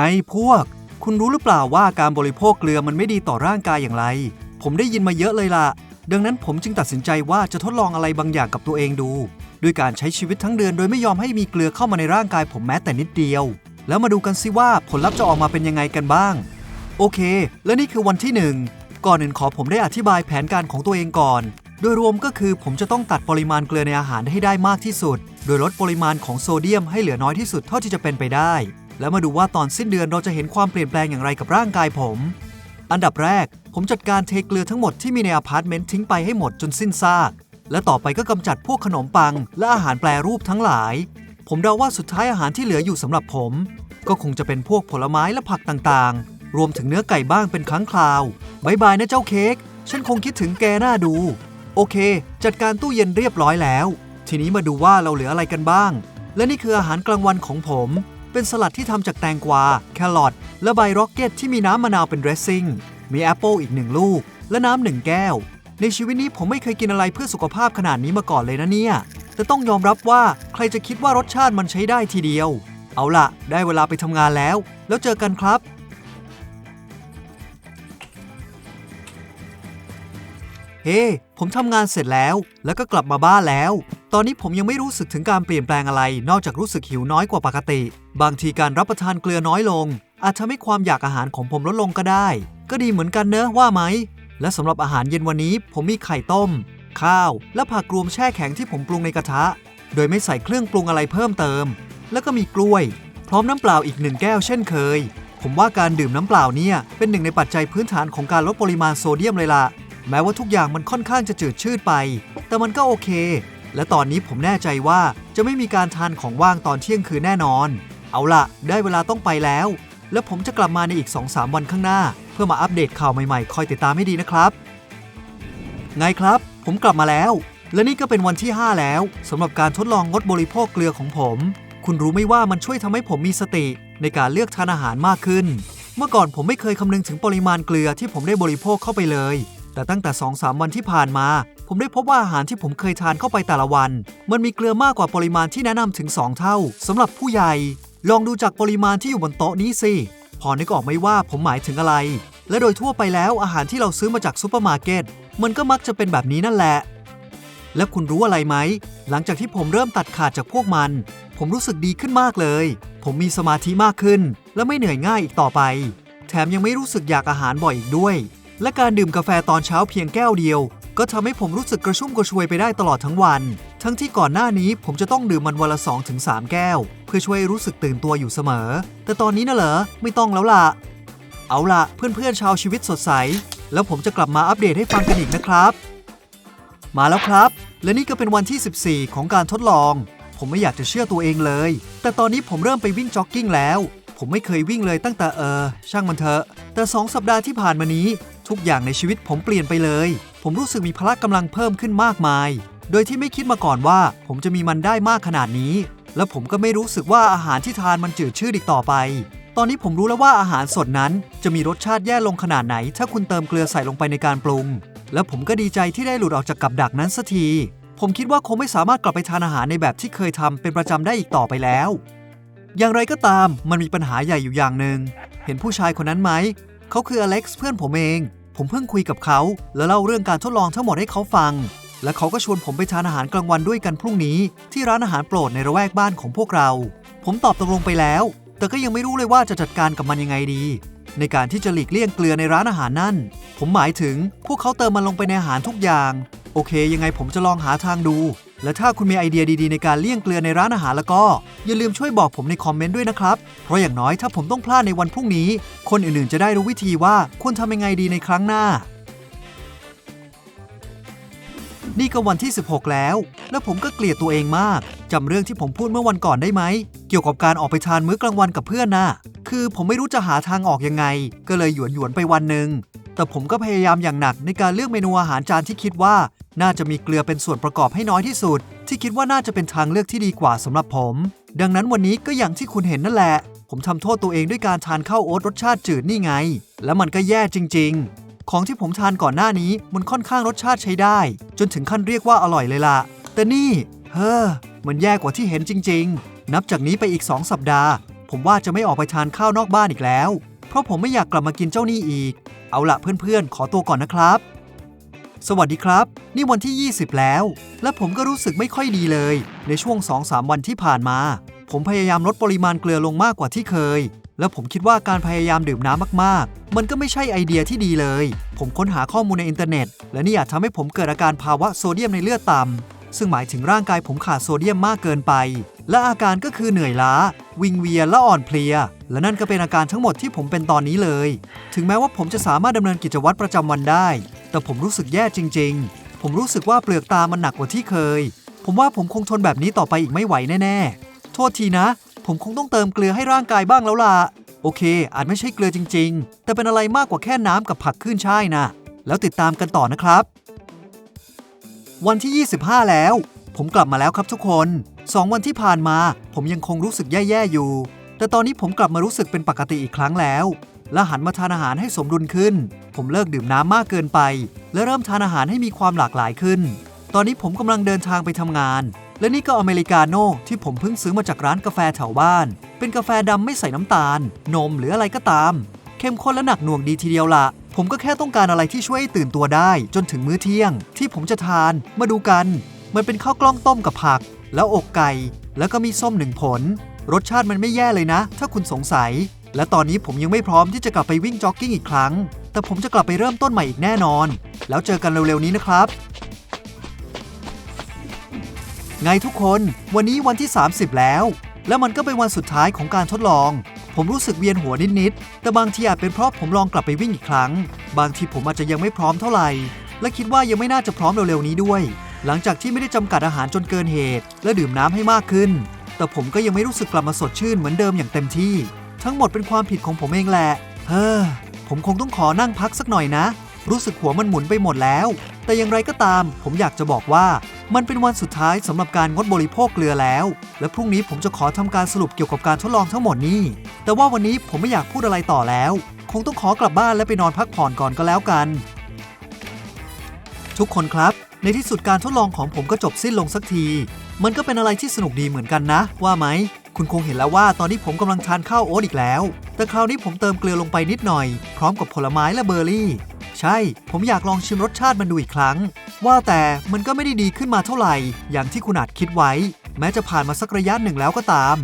ไงพวก คุณรู้หรือเปล่าว่าการบริโภคเกลือมันไม่ดีต่อร่างกายอย่างไร ผมได้ยินมาเยอะเลยล่ะ ดังนั้นผมจึงตัดสินใจว่าจะทดลองอะไรบางอย่างกับตัวเองดู ด้วยการใช้ชีวิตทั้งเดือนโดยไม่ยอมให้มีเกลือเข้ามาในร่างกายผมแม้แต่นิดเดียว แล้วมาดูกันสิว่าผลลัพธ์จะออกมาเป็นยังไงกันบ้าง โอเค และนี่คือวันที่หนึ่งก่อนอื่นขอผมได้อธิบายแผนการของตัวเองก่อน โดยรวมก็คือผมจะต้องตัดปริมาณเกลือในอาหารให้ได้มากที่สุด โดยลดปริมาณของโซเดียมให้เหลือน้อยที่สุดเท่าที่จะเป็นไปได้ แล้วมาดูว่าตอนสิ้นเดือนเราจะเห็นความเปลี่ยนแปลงอย่างไรกับร่างกายผม อันดับแรก ผมจัดการเทเกลือทั้งหมดที่มีในอพาร์ตเมนต์ทิ้งไปให้หมดจนสิ้นซาก และต่อไปก็กำจัดพวกขนมปัง และอาหารแปรรูปทั้งหลาย ผมเดาว่าสุดท้ายอาหารที่เหลืออยู่สำหรับผม ก็คงจะเป็นพวกผลไม้และผักต่างๆ รวมถึงเนื้อไก่บ้างเป็นครั้งคราวบายบายนะเจ้าเค้ก ฉันคงคิดถึงแกน่าดู โอเค จัดการตู้เย็นเรียบร้อยแล้ว ทีนี้มาดูว่าเราเหลืออะไรกันบ้าง และนี่คืออาหารกลางวันของผม เป็นสลัดที่ทำจากแตงกวา แครอทและใบร็อกเก็ตที่มีน้ำมะนาวเป็นเดรสซิ่ง มีแอปเปิลอีกหนึ่งลูก และน้ำหนึ่งแก้ว ในชีวิตนี้ผมไม่เคยกินอะไรเพื่อสุขภาพขนาดนี้มาก่อนเลยนะเนี่ย แต่ต้องยอมรับว่าใครจะคิดว่ารสชาติมันใช้ได้ทีเดียว เอาล่ะ ได้เวลาไปทำงานแล้ว แล้วเจอกันครับ เฮ้ผมทำงานเสร็จแล้ว แล้วก็กลับมาบ้านแล้ว ตอนนี้ผมยังไม่รู้สึกถึงการเปลี่ยนแปลงอะไร นอกจากรู้สึกหิวน้อยกว่าปกติ บางทีการรับประทานเกลือน้อยลง อาจทำให้ความอยากอาหารของผมลดลงก็ได้ ก็ดีเหมือนกันเนอะว่าไหม และสำหรับอาหารเย็นวันนี้ ผมมีไข่ต้ม ข้าว และผักรวมแช่แข็งที่ผมปรุงในกระทะ โดยไม่ใส่เครื่องปรุงอะไรเพิ่มเติม แล้วก็มีกล้วย พร้อมน้ำเปล่าอีกหนึ่งแก้วเช่นเคย ผมว่าการดื่มน้ำเปล่าเนี่ยเป็นหนึ่งในปัจจัยพื้นฐานของการลดปริมาณโซเดียมเลยล่ะ แม้ว่าทุกอย่างมันค่อนข้างจะจืดชืดไป แต่มันก็โอเค และตอนนี้ผมแน่ใจว่าจะไม่มีการทานของว่างตอนเที่ยงคืนแน่นอน เอาละได้เวลาต้องไปแล้ว แล้วผมจะกลับมาในอีก 2-3 วันข้างหน้า เพื่อมาอัปเดตข่าวใหม่ๆ คอยติดตามให้ดีนะครับ ไงครับ ผมกลับมาแล้ว และนี่ก็เป็นวันที่ 5 แล้วสำหรับการทดลองงดบริโภคเกลือของผม คุณรู้ไหมว่ามันช่วยทำให้ผมมีสติในการเลือกทานอาหารมากขึ้น เมื่อก่อนผมไม่เคยคำนึงถึงปริมาณเกลือที่ผมได้บริโภคเข้าไปเลย แต่ตั้งแต่2-3วันที่ผ่านมา ผมได้พบว่าอาหารที่ผมเคยทานเข้าไปแต่ละวัน มันมีเกลือมากกว่าปริมาณที่แนะนำถึง 2 เท่าสำหรับผู้ใหญ่ ลองดูจากปริมาณที่อยู่บนโต๊ะนี้สิ พอนึกออกไหมว่าผมหมายถึงอะไร และโดยทั่วไปแล้วอาหารที่เราซื้อมาจากซูเปอร์มาร์เก็ตมันก็มักจะเป็นแบบนี้นั่นแหละ และคุณรู้อะไรไหม หลังจากที่ผมเริ่มตัดขาดจากพวกมัน ผมรู้สึกดีขึ้นมากเลย ผมมีสมาธิมากขึ้น และไม่เหนื่อยง่ายอีกต่อไป แถมยังไม่รู้สึกอยากอาหารบ่อยอีกด้วย และการดื่มกาแฟตอนเช้าเพียงแก้วเดียว ก็ทำให้ผมรู้สึกกระชุ่มกระชวยไปได้ตลอดทั้งวัน ทั้งที่ก่อนหน้านี้ผมจะต้องดื่มมันวันละ 2-3 แก้ว เพื่อช่วยรู้สึกตื่นตัวอยู่เสมอ แต่ตอนนี้น่ะเหรอไม่ต้องแล้วล่ะ เอาล่ะเพื่อนๆชาวชีวิตสดใส แล้วผมจะกลับมาอัปเดตให้ฟังกันอีกนะครับ มาแล้วครับ และนี่ก็เป็นวันที่ 14 ของการทดลอง ผมไม่อยากจะเชื่อตัวเองเลย แต่ตอนนี้ผมเริ่มไปวิ่งจ็อกกิ้งแล้วผมไม่เคยวิ่งเลยตั้งแต่เออช่างมันเถอะ แต่ 2 สัปดาห์ที่ผ่านมานี้ ทุกอย่างในชีวิตผมเปลี่ยนไปเลย ผมรู้สึกมีพละกำลังเพิ่มขึ้นมากมาย โดยที่ไม่คิดมาก่อนว่าผมจะมีมันได้มากขนาดนี้ และผมก็ไม่รู้สึกว่าอาหารที่ทานมันจืดชืดอีกต่อไป ตอนนี้ผมรู้แล้วว่าอาหารสดนั้นจะมีรสชาติแย่ลงขนาดไหน ถ้าคุณเติมเกลือใส่ลงไปในการปรุง และผมก็ดีใจที่ได้หลุดออกจากกับดักนั้นสักที ผมคิดว่าคงไม่สามารถกลับไปทานอาหารในแบบที่เคยทำเป็นประจำได้อีกต่อไปแล้ว อย่างไรก็ตามมันมีปัญหาใหญ่อยู่อย่างหนึ่งเห็นผู้ชายคนนั้นไหม เขาคืออเล็กซ์เพื่อนผมเอง ผมเพิ่งคุยกับเขา แล้วเล่าเรื่องการทดลองทั้งหมดให้เขาฟัง และเขาก็ชวนผมไปทานอาหารกลางวันด้วยกันพรุ่งนี้ ที่ร้านอาหารโปรดในระแวกบ้านของพวกเรา ผมตอบตกลงไปแล้ว แต่ก็ยังไม่รู้เลยว่าจะจัดการกับมันยังไงดี ในการที่จะหลีกเลี่ยงเกลือในร้านอาหารนั่น ผมหมายถึงพวกเขาเติมมันลงไปในอาหารทุกอย่าง โอเค ยังไงผมจะลองหาทางดู และถ้าคุณมีไอเดียดีๆในการเลี่ยงเกลือในร้านอาหารแล้วก็ อย่าลืมช่วยบอกผมในคอมเมนต์ด้วยนะครับ เพราะอย่างน้อยถ้าผมต้องพลาดในวันพรุ่งนี้ คนอื่นๆจะได้รู้วิธีว่าควรทำยังไงดีในครั้งหน้า นี่ก็วันที่ 16 แล้ว และผมก็เกลียดตัวเองมากจำเรื่องที่ผมพูดเมื่อวันก่อนได้ไหม เกี่ยวกับการออกไปทานมื้อกลางวันกับเพื่อนน่ะคือผมไม่รู้จะหาทางออกยังไง ก็เลยหยวนหยวนไปวันหนึ่ง แต่ผมก็พยายามอย่างหนักในการเลือกเมนูอาหารจานที่คิดว่า น่าจะมีเกลือเป็นส่วนประกอบให้น้อยที่สุด ที่คิดว่าน่าจะเป็นทางเลือกที่ดีกว่าสำหรับผม ดังนั้นวันนี้ก็อย่างที่คุณเห็นนั่นแหละ ผมทำโทษตัวเองด้วยการทานข้าวโอ๊ตรสชาติจืดนี่ไง แล้วมันก็แย่จริง ๆ ของที่ผมทานก่อนหน้านี้มันค่อนข้างรสชาติใช้ได้ จนถึงขั้นเรียกว่าอร่อยเลยล่ะ แต่นี่เฮ้อมันแย่กว่าที่เห็นจริง ๆ นับจากนี้ไปอีก 2 สัปดาห์ ผมว่าจะไม่ออกไปทานข้าวนอกบ้านอีกแล้ว เพราะผมไม่อยากกลับมากินเจ้านี่อีก เอาละเพื่อนๆ ขอตัวก่อนนะครับ สวัสดีครับ นี่วันที่ 20 แล้ว และผมก็รู้สึกไม่ค่อยดีเลย ในช่วง 2-3 วันที่ผ่านมา ผมพยายามลดปริมาณเกลือลงมากกว่าที่เคย และผมคิดว่าการพยายามดื่มน้ำมากๆ มันก็ไม่ใช่ไอเดียที่ดีเลย ผมค้นหาข้อมูลในอินเทอร์เน็ต และนี่อาจทำให้ผมเกิดอาการภาวะโซเดียมในเลือดต่ำซึ่งหมายถึงร่างกายผมขาดโซเดียมมากเกินไป และอาการก็คือเหนื่อยล้า วิงเวียนและอ่อนเพลีย และนั่นก็เป็นอาการทั้งหมดที่ผมเป็นตอนนี้เลย ถึงแม้ว่าผมจะสามารถดำเนินกิจวัตรประจำวันได้ แต่ผมรู้สึกแย่จริง ๆ ผมรู้สึกว่าเปลือกตามันหนักกว่าที่เคย ผมว่าผมคงทนแบบนี้ต่อไปอีกไม่ไหวแน่ๆ โทษทีนะ ผมคงต้องเติมเกลือให้ร่างกายบ้างแล้วล่ะ โอเค อาจไม่ใช่เกลือจริง ๆ แต่เป็นอะไรมากกว่าแค่น้ำกับผักขึ้นช่ายนะ แล้วติดตามกันต่อนะครับ วันที่ 25 แล้ว ผมกลับมาแล้วครับทุกคน 2วันที่ผ่านมา ผมยังคงรู้สึกแย่ๆอยู่ แต่ตอนนี้ผมกลับมารู้สึกเป็นปกติอีกครั้งแล้ว และหันมาทานอาหารให้สมดุลขึ้น ผมเลิกดื่มน้ำมากเกินไป และเริ่มทานอาหารให้มีความหลากหลายขึ้น ตอนนี้ผมกำลังเดินทางไปทำงาน และนี่ก็อเมริกาโน่ที่ผมเพิ่งซื้อมาจากร้านกาแฟแถวบ้าน เป็นกาแฟดำไม่ใส่น้ำตาล นมหรืออะไรก็ตาม เข้มข้นและหนักหน่วงดีทีเดียวละผมก็แค่ต้องการอะไรที่ช่วยให้ตื่นตัวได้ จนถึงมื้อเที่ยง ที่ผมจะทาน มาดูกัน มันเป็นข้าวกล้องต้มกับผัก แล้วอกไก่ แล้วก็มีส้มหนึ่งผล รสชาติมันไม่แย่เลยนะ ถ้าคุณสงสัย และตอนนี้ผมยังไม่พร้อมที่จะกลับไปวิ่งจ็อกกิ้งอีกครั้ง แต่ผมจะกลับไปเริ่มต้นใหม่อีกแน่นอน แล้วเจอกันเร็วๆนี้นะครับ ไงทุกคน วันนี้วันที่ 30 แล้ว และมันก็เป็นวันสุดท้ายของการทดลอง ผมรู้สึกเวียนหัวนิดๆ แต่บางทีอาจเป็นเพราะผมลองกลับไปวิ่งอีกครั้ง บางทีผมอาจจะยังไม่พร้อมเท่าไหร่ และคิดว่ายังไม่น่าจะพร้อมเร็วๆนี้ด้วย หลังจากที่ไม่ได้จำกัดอาหารจนเกินเหตุ และดื่มน้ำให้มากขึ้น แต่ผมก็ยังไม่รู้สึกกลับมาสดชื่นเหมือนเดิมอย่างเต็มที่ ทั้งหมดเป็นความผิดของผมเองแหละ เฮ้อ ผมคงต้องขอนั่งพักสักหน่อยนะ รู้สึกหัวมันหมุนไปหมดแล้ว แต่อย่างไรก็ตาม ผมอยากจะบอกว่า มันเป็นวันสุดท้ายสำหรับการงดบริโภคเกลือแล้ว และพรุ่งนี้ผมจะขอทำการสรุปเกี่ยวกับการทดลองทั้งหมดนี้ แต่ว่าวันนี้ผมไม่อยากพูดอะไรต่อแล้ว คงต้องขอกลับบ้านและไปนอนพักผ่อนก่อนก็แล้วกัน ทุกคนครับ ในที่สุดการทดลองของผมก็จบสิ้นลงสักที มันก็เป็นอะไรที่สนุกดีเหมือนกันนะ ว่าไหม คุณคงเห็นแล้วว่าตอนนี้ผมกำลังทานข้าวโอ๊ตอีกแล้ว แต่คราวนี้ผมเติมเกลือลงไปนิดหน่อย พร้อมกับผลไม้และเบอร์รี่ ใช่ ผมอยากลองชิมรสชาติมันดูอีกครั้ง ว่าแต่มันก็ไม่ได้ดีขึ้นมาเท่าไหร่ อย่างที่คุณอาจคิดไว้ แม้จะผ่านมาสักระยะหนึ่งแล้วก็ตาม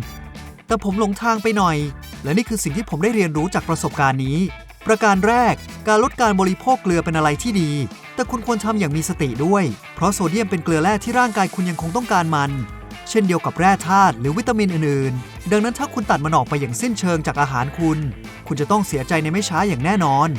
แต่ผมหลงทางไปหน่อย และนี่คือสิ่งที่ผมได้เรียนรู้จากประสบการณ์นี้ ประการแรก การลดการบริโภคเกลือเป็นอะไรที่ดี แต่คุณควรทำอย่างมีสติด้วย เพราะโซเดียมเป็นเกลือแร่ที่ร่างกายคุณยังคงต้องการมัน เช่นเดียวกับแร่ธาตุหรือวิตามินอื่นๆ ดังนั้นถ้าคุณตัดมันออกไปอย่างสิ้นเชิงจากอาหารคุณ คุณจะต้องเสียใจในไม่ช้าอย่างแน่นอน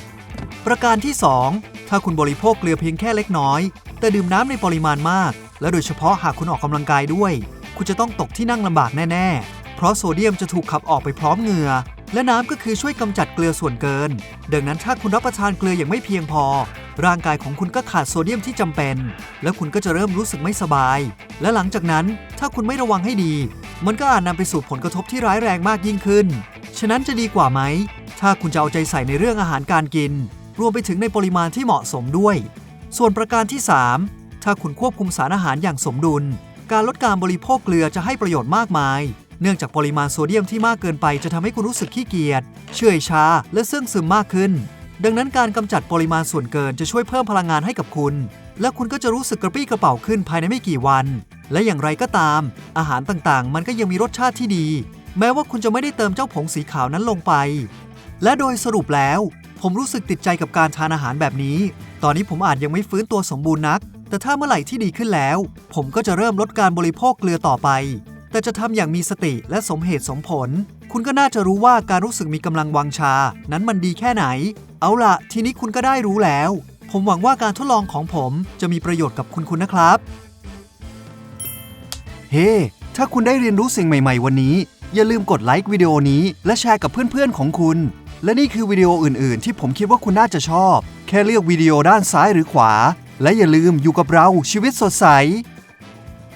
ประการที่ 2 ถ้าคุณบริโภคเกลือเพียงแค่เล็กน้อย แต่ดื่มน้ำในปริมาณมาก และโดยเฉพาะหากคุณออกกำลังกายด้วย คุณจะต้องตกที่นั่งลำบากแน่ๆ เพราะโซเดียมจะถูกขับออกไปพร้อมเหงื่อและน้ำก็คือช่วยกำจัดเกลือส่วนเกิน ดังนั้นถ้าคุณรับประทานเกลืออย่างไม่เพียงพอ ร่างกายของคุณก็ขาดโซเดียมที่จำเป็น และคุณก็จะเริ่มรู้สึกไม่สบาย และหลังจากนั้นถ้าคุณไม่ระวังให้ดี มันก็อาจนำไปสู่ผลกระทบที่ร้ายแรงมากยิ่งขึ้น ฉะนั้นจะดีกว่าไหม ถ้าคุณจะเอาใจใส่ในเรื่องอาหารการกิน รวมไปถึงในปริมาณที่เหมาะสมด้วย ส่วนประการที่ 3 ถ้าคุณควบคุมสารอาหารอย่างสมดุล การลดการบริโภคเกลือจะให้ประโยชน์มากมาย เนื่องจากปริมาณโซเดียมที่มากเกินไปจะทำให้คุณรู้สึกขี้เกียจ เฉื่อยชา และเสื่องซึมมากขึ้น ดังนั้นการกำจัดปริมาณส่วนเกินจะช่วยเพิ่มพลังงานให้กับคุณ และคุณก็จะรู้สึกกระปรี้กระเป๋าขึ้นภายในไม่กี่วัน และอย่างไรก็ตาม อาหารต่างๆ มันก็ยังมีรสชาติที่ดี แม้ว่าคุณจะไม่ได้เติมเจ้าผงสีขาวนั้นลงไป และโดยสรุปแล้ว ผมรู้สึกติดใจกับการทานอาหารแบบนี้ ตอนนี้ผมอาจยังไม่ฟื้นตัวสมบูรณ์นัก แต่ถ้าเมื่อไหร่ที่ดีขึ้นแล้ว ผมก็จะเริ่มลดการบริโภคเกลือต่อไป แต่จะทำอย่างมีสติและสมเหตุสมผล คุณก็น่าจะรู้ว่าการรู้สึกมีกำลังวังชา นั้นมันดีแค่ไหน เอาล่ะ ทีนี้คุณก็ได้รู้แล้ว ผมหวังว่าการทดลองของผมจะมีประโยชน์กับคุณคุณนะครับ เฮ้ถ้าคุณได้เรียนรู้สิ่งใหม่ ๆ วันนี้ อย่าลืมกดไลค์วิดีโอนี้ และแชร์กับเพื่อนๆของคุณ และนี่คือวิดีโออื่น ๆ ที่ผมคิดว่าคุณน่าจะชอบ แค่เลือกวิดีโอด้านซ้ายหรือขวา และอย่าลืมอยู่กับเราชีวิตสดใส